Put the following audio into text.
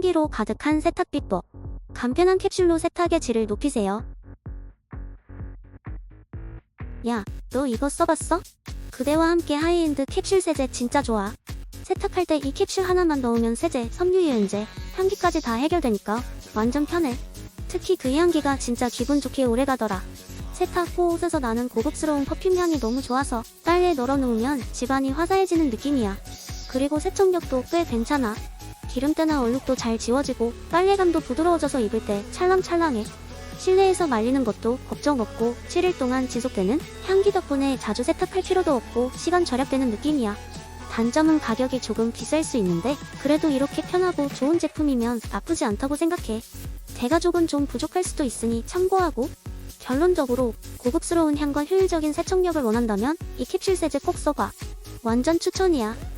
향기로 가득한 세탁 비법. 간편한 캡슐로 세탁의 질을 높이세요. 야, 너 이거 써봤어? 그대와 함께 하이엔드 캡슐 세제 진짜 좋아. 세탁할 때 이 캡슐 하나만 넣으면 세제, 섬유유연제, 향기까지 다 해결되니까 완전 편해. 특히 그 향기가 진짜 기분 좋게 오래가더라. 세탁 후 옷에서 나는 고급스러운 퍼퓸 향이 너무 좋아서 빨래에 널어놓으면 집안이 화사해지는 느낌이야. 그리고 세척력도 꽤 괜찮아. 기름때나 얼룩도 잘 지워지고 빨래감도 부드러워져서 입을 때 찰랑찰랑해. 실내에서 말리는 것도 걱정 없고 7일 동안 지속되는 향기 덕분에 자주 세탁할 필요도 없고 시간 절약되는 느낌이야. 단점은 가격이 조금 비쌀 수 있는데 그래도 이렇게 편하고 좋은 제품이면 나쁘지 않다고 생각해. 대가족은 좀 부족할 수도 있으니 참고하고 결론적으로 고급스러운 향과 효율적인 세척력을 원한다면 이 캡슐 세제 꼭 써봐. 완전 추천이야.